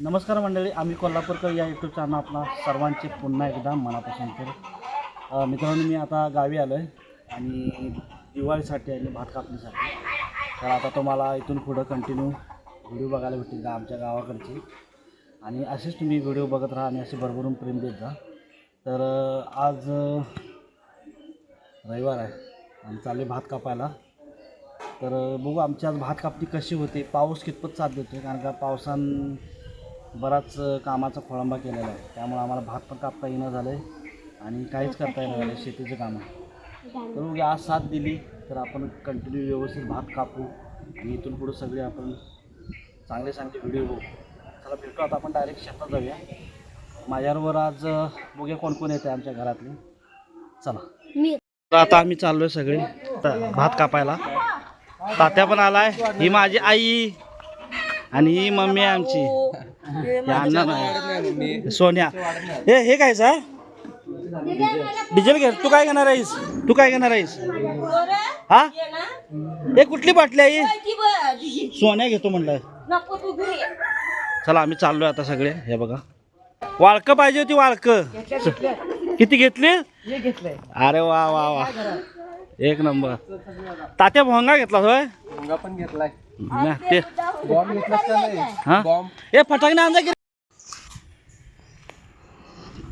नमस्कार मंडळी आम्ही कोल्हापूरकर या यूट्यूब चॅनल आपला सर्वांचे पुन्हा एकदा मनापासून तर मित्रांनो मी आता गावी आलो आहे आणि दिवाळीसाठी आणि भात कापणीसाठी. तर आता तुम्हाला इथून पुढं कंटिन्यू व्हिडिओ बघायला भेटतील का आमच्या गावाकडचे. आणि असेच तुम्ही व्हिडिओ बघत राहा आणि असे भरभरून प्रेम देत जा. तर आज रविवार आहे आणि चालले भात कापायला. तर बघू आमची आज भात कापणी कशी होते पाऊस कितपत साथ देतो कारण का पावसान बराच कामाचा खोळंबा केलेला आहे. त्यामुळे आम्हाला भात पण कापता येणं झालं आहे आणि काहीच करता येणं झालं शेतीचं कामं. तर मग आज साथ दिली तर आपण कंटिन्यू व्यवस्थित भात कापू आणि इथून पुढं सगळे आपण चांगले चांगले व्हिडिओ बघू. चला भेटू आता आपण डायरेक्ट शेतात जाऊया. माझ्याबरोबर आज अं, बघूया कोण कोण येते आमच्या घरातले? चला. तर आता आम्ही चाललोय सगळे त- भात कापायला. तात्या पण आलाय ही माझी आई आणि ही मम्मी आहे आमची. नाही. सोन्या. हे हे काय सर? डिझेल घे तू काय घेणार आहेस? तू काय घेणार आहेस? हा? हे कुठली बाटली आहे? सोन्या घेतो म्हणलं. चला आम्ही चाललोय आता सगळे. हे बघा. वाळकं पाहिजे होती वाळकं. किती घेतली? अरे वा वा वा. एक नंबर. तात्या भोंगा घेतला होय? भोंगा पण घेतलाय. ना, ते बॉम्ब घेतलास का नाही हा? बॉम्ब. ए फटाकने आणजा की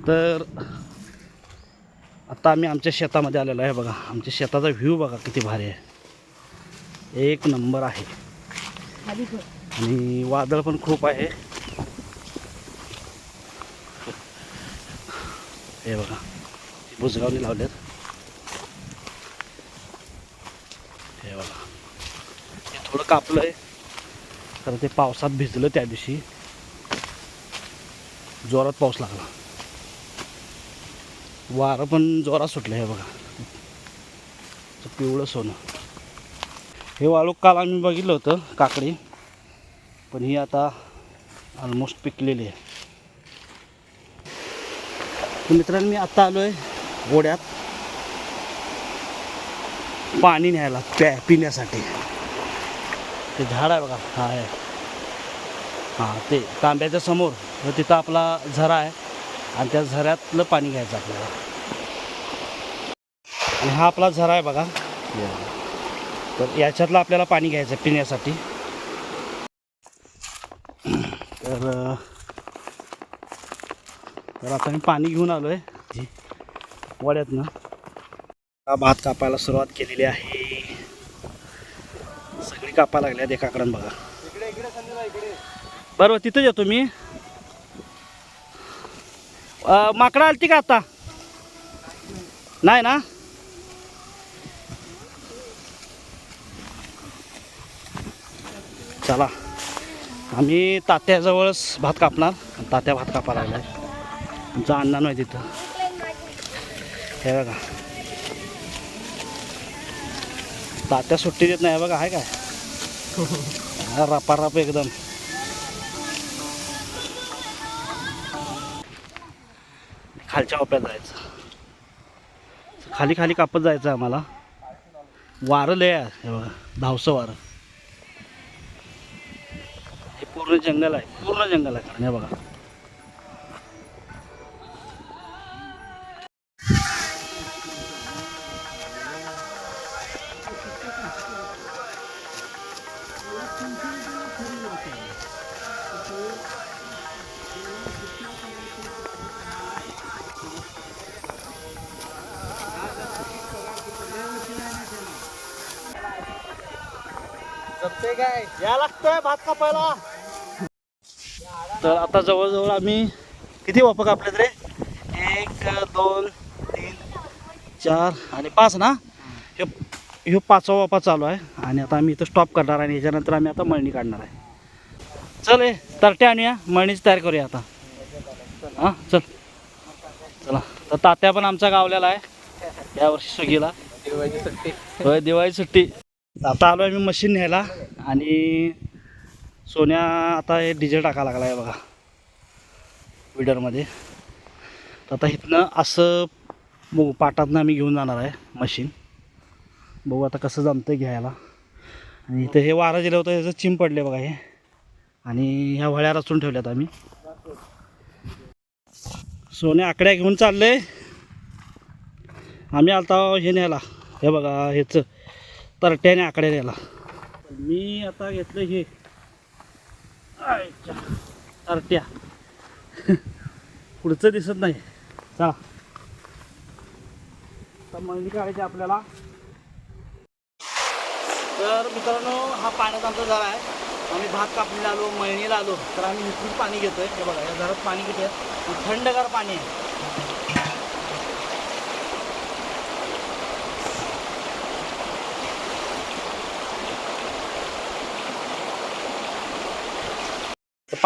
तर आता आम्ही आमच्या शेतामध्ये आलेलो आहे बघा. आमच्या शेताचा व्ह्यू बघा किती भारी आहे. एक नंबर आहे. आणि वादळ पण खूप आहे. हे बघा. बुजगावने लावलेत हे बघा कापलंय. कापलं आहे तर ते पावसात भिजलं त्या दिवशी. जोरात पाऊस लागला. वारं पण जोरात सुटलं हे बघा. पिवळं सोनं. हे वाळू काल आम्ही बघितलं होतं काकडी. पण ही आता ऑलमोस्ट पिकलेली आहे. तर मित्रांनो मी आत्ता आलो आहे ओढ्यात पाणी न्यायला प्या पिण्यासाठी. ते झाड आहे बघा. हा आहे हां ते तांब्याच्या समोर. व तिथं आपला झरा आहे. आणि त्या झऱ्यातलं पाणी घ्यायचं आपल्याला. आणि हा आपला झरा आहे बघा. तर याच्यातलं आपल्याला पाणी घ्यायचं आहे पिण्यासाठी. तर तर आता मी पाणी घेऊन आलो आहे वड्यातनं. भात कापायला सुरुवात केलेली आहे. कापायला लागल्यात एकाकडून बघा. बरोबर तिथं येतो मी. माकडं आलती का आता? नाही ना? चला. आम्ही तात्याजवळच भात कापणार. तात्या भात कापायला लागलाय. आमचा अण्णा नाही तिथं. हे बघा. तात्या सुट्टी देत नाही बघा आहे काय? रपारप एकदम. खालच्या ओप्यात जायचं. खाली खाली कापत जायचं आम्हाला. वारं लय हे बघा धावसं वारं. हे पूर्ण जंगल आहे. पूर्ण जंगल आहे. कारण हे बघा. काय या लागतोय भात कापायला. तर आता जवळजवळ आम्ही किती वापा कापलेत रे? एक दोन तीन चार आणि पाच ना? हे ह्यो पाचवा वापा चालू आहे आणि आता आम्ही इथं स्टॉप करणार आणि ह्याच्यानंतर आम्ही आता मळणी काढणार आहे. चल ए तरट्या आणूया मळणीची तयार करूया आता. हां चल. चला तर तात्या पण आमचा गावलेला आहे. यावर्षी सुगीला. दिवाळीची सुट्टी होय दिवाळी सुट्टी. आता आलो आहे मी मशीन न्यायला आणि सोन्या आता हे डिझेल टाकायला लागला आहे बघा विडरमध्ये तर आता इथनं असं बघू पाटातनं आम्ही घेऊन जाणार आहे मशीन बघू आता कसं जमतं घ्यायला. आणि इथं हे वारं दिलं होतं ह्याचं चिम पडले बघा हे. आणि ह्या वळ्या रचून ठेवल्यात आम्ही. सोने आकड्या घेऊन चालले आम्ही आलता हे न्यायला. हे बघा ह्याचं. तरट्याने आकड्या न्यायला मी आता घेतलं हे. तरट्या. पुढचं दिसत नाही. चला. तर मळणी काढायची आपल्याला. तर मित्रांनो हा पाण्याचा आमचा झाला आहे. आम्ही भात कापणीला आलो मळणीला आलो. तर आम्ही इथून पाणी घेतोय. हे बघा या घरात पाणी किती आहे? थंडगार पाणी आहे.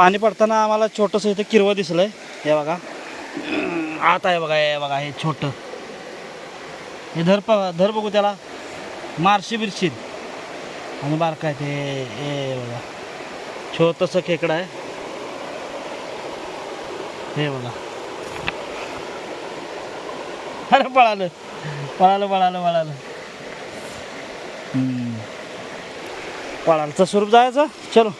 पाणी पडताना आम्हाला छोटंसं इथं किरवं दिसलं आहे हे बघा. आत आहे बघा हे बघा हे छोटं. हे धर प धर बघू त्याला. मारशी बिरशी. आणि बारका आहे ते. हे बघा. छोटंसं खेकडं आहे. हे बघा. अरे पळालं. पळालं पळालं पळालं. हम्म. पळालचं स्वरूप जायचं. चलो.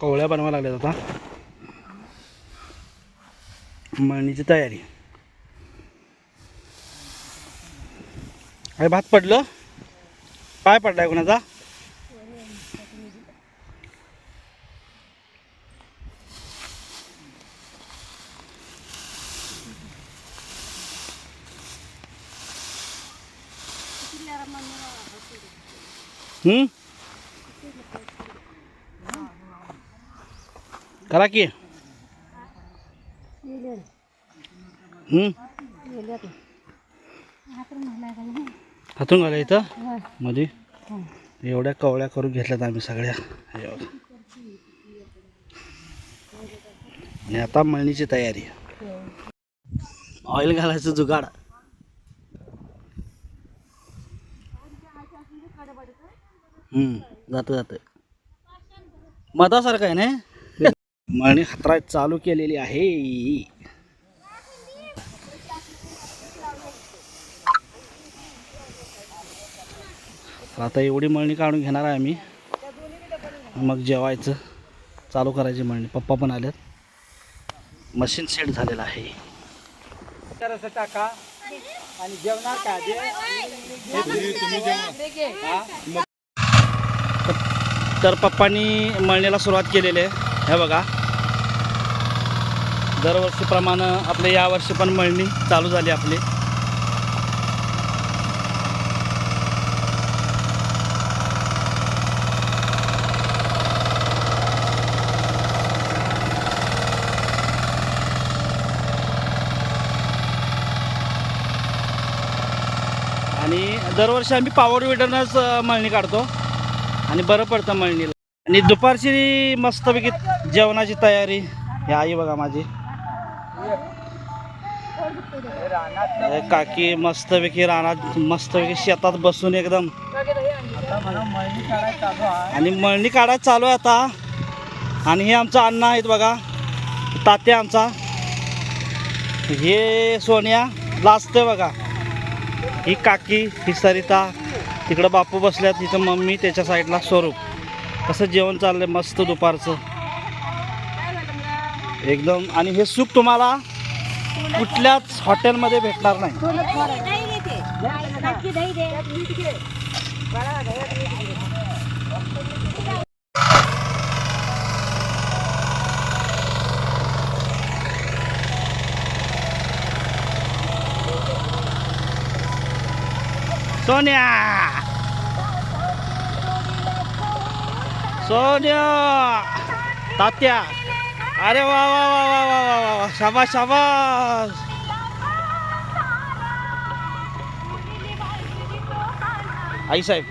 कवळ्या बनवा लागल्यात आता. मळणीची तयारी. अरे भात पडलं? पाय पडलाय कोणाचा? हम्म? करा की. हातून घाला इथं. मध्ये एवढ्या कवळ्या करून घेतल्यात आम्ही सगळ्या. आणि आता मळणीची तयारी. ऑइल घालायचं जुगाड. हम्म. जातं जातं. मधासारखं आहे ना मळणी हातराय चालू केलेली आहे. आता एवढी मळणी काढून घेणार आहे आम्ही. मग जेवायचं चालू करायची मळणी. पप्पा पण आल्यात मशीन सेट झालेलं आहे. तर टाका आणि जेवणार का जे तर पप्पांनी मळणीला सुरुवात केलेली आहे. हे बघा. दरवर्षीप्रमाणे आपले यावर्षी पण मळणी चालू झाली आपली. आणि दरवर्षी आम्ही पावर विडरनंच मळणी काढतो. आणि बरं पडतं मळणीला. आणि दुपारची मस्तपैकी जेवणाची तयारी ही आई बघा माझी. काकी मस्तपैकी रानात मस्तपैकी शेतात बसून एकदम. आणि मळणी काढायला चालू आहे आता. आणि हे आमचा अण्णा आहेत बघा. तात्या आमचा. हे सोन्या लाजते बघा. ही काकी ही सरिता. तिकडं बापू बसल्यात तिथं मम्मी त्याच्या साईडला स्वरूप. कसं जेवण चाललंय मस्त दुपारचं. एकदम आणि हे सूप तुम्हाला कुठल्याच हॉटेलमध्ये भेटणार नाही सोन्या सोन्या तात्या अरे वा वा वा वा वा वा वा वा. शाबास शाबास. आई साहेब.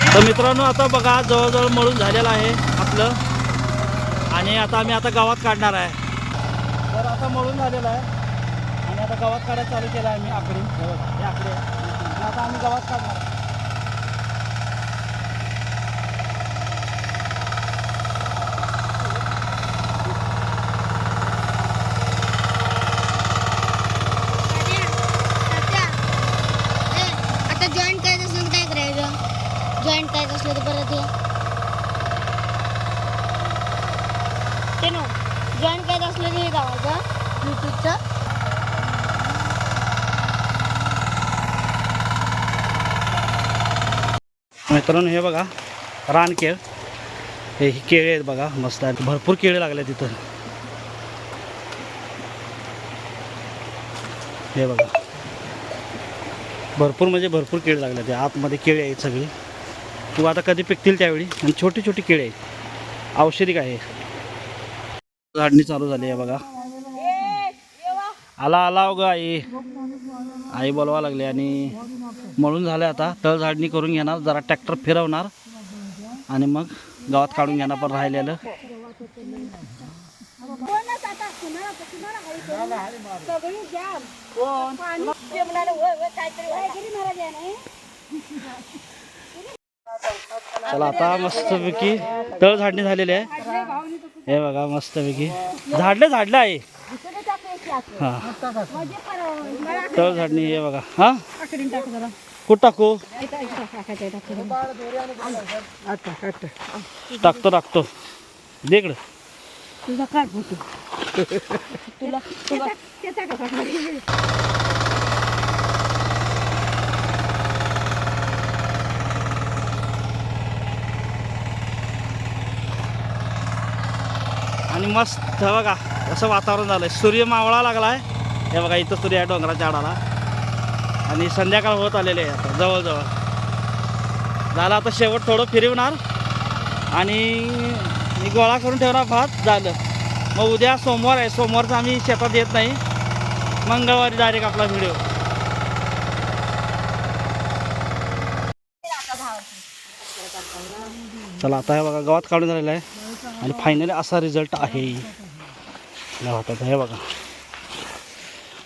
तर मित्रांनो आता बघा जवळजवळ मळून झालेलं आहे आपलं. आणि आता आम्ही आता गावात काढणार आहे. तर आता मळून झालेलं आहे. आणि आता गावात काढायला चालू केलं आहे आम्ही आकडे. हे आकडे. आता आम्ही गावात काढणार. जॉईंट करायचं असलं तर परत हे ते नो. जॉईंट करायचं असलं तर हे गावाचं युट्यूबचं मित्रांनो हे बघा रानकेळ. हे ही केळे आहेत बघा मस्त आहेत. भरपूर केळे लागले तिथं. हे बघा. भरपूर म्हणजे भरपूर केळे लागले ते आतमध्ये केळे आहेत सगळी. तू आता कधी पिकतील त्यावेळी? आणि छोटी छोटी केळे आहेत. औषधिक आहे झाडणी चालू झाली आहे बघा. आला आला हो ग आई. आई बोलवा लागली आणि मळून झालं आता. तळ झाडणी करून घेणार जरा ट्रॅक्टर फिरवणार आणि मग गावात काढून घेणार पण राहिलेलं. चला आता मस्तपैकी तळ झाडणी झालेली आहे. हे बघा मस्तपैकी. झाडलं झाडलं आहे. हा. तळ झाडणी हे बघा. हा? कुठं टाकू? टाकतो टाकतो. दे इकडं. तुझा काय फोटो? तुला आणि मस्त बघा. असं वातावरण झालंय. सूर्य मावळा लागला आहे हे बघा इथं सूर्य आहे डोंगराच्या आडाला आणि संध्याकाळ होत आलेले आहे आता जवळजवळ. झालं आता शेवट थोडं फिरवणार. आणि मी गोळा करून ठेवणार भात झालं. मग उद्या सोमवार आहे सोमवारचं आम्ही शेतात येत नाही. मंगळवारी डायरेक्ट आपला व्हिडिओ चला आता हे बघा गवत काढून झालेलं आहे. आणि फायनली असा रिझल्ट आहे. गावात हे बघा.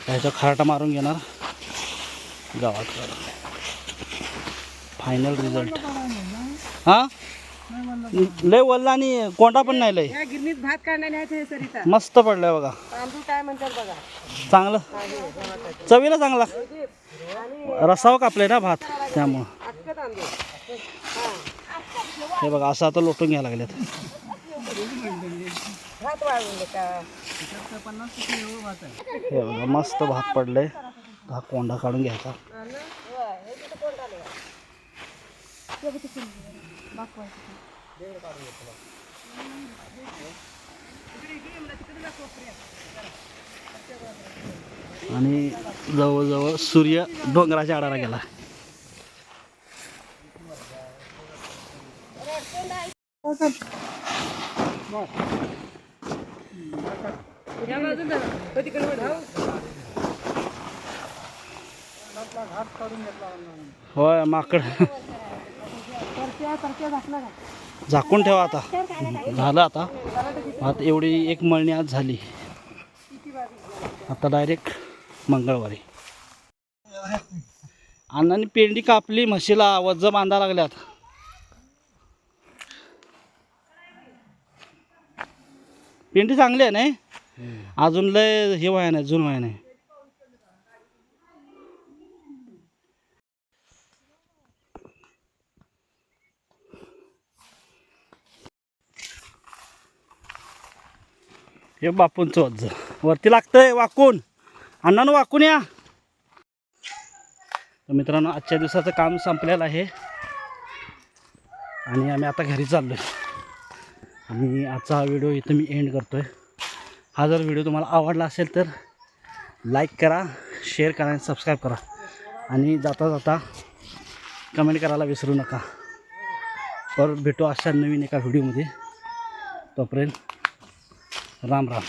ह्याचा खराटा मारून घेणार गावात. फायनल रिझल्ट हां? लय वल्ला आणि कोंडा पण नाही लय. गिरणीत भात मस्त पडलंय बघा. तांदूळ काय म्हणतात बघा. चांगलं. चवीला चांगला. रसाव कापले ना भात त्यामुळं. हे बघा असं आता लोटून घ्यायला लागलेत. भात वाळवून का? हे मस्त भात पडलंय. हा कोंडा काढून घ्यायचा. आणि जवळजवळ सूर्य डोंगराच्या आडाला गेला. होय माकड. झाकून ठेवा आता. झालं आता. आता एवढी एक मळणी आज झाली. आता डायरेक्ट मंगळवारी. अण्णांनी पेंडी कापली म्हशीला वज्ज बांधा लागल्यात. पेंडी चांगली आहे नाही? अजून लय हे व्हाय नाही जून व्हाय नाही. हे बापूंचं वज्ज वरती लागतंय वाकून. अण्णानं वाकून या. तर मित्रांनो आजच्या दिवसाचं काम संपलेलं आहे. आणि आम्ही आता घरी चाललो आहे आणि आजचा हा व्हिडिओ इथं मी एंड करतो आहे हा जर व्हिडिओ तुम्हाला आवडला असेल तर लाईक करा शेअर करा आणि सबस्क्राईब करा. आणि जाता जाता कमेंट करायला विसरू नका. परत भेटू अशा नवीन एका व्हिडिओमध्ये तोपर्यंत राम राम.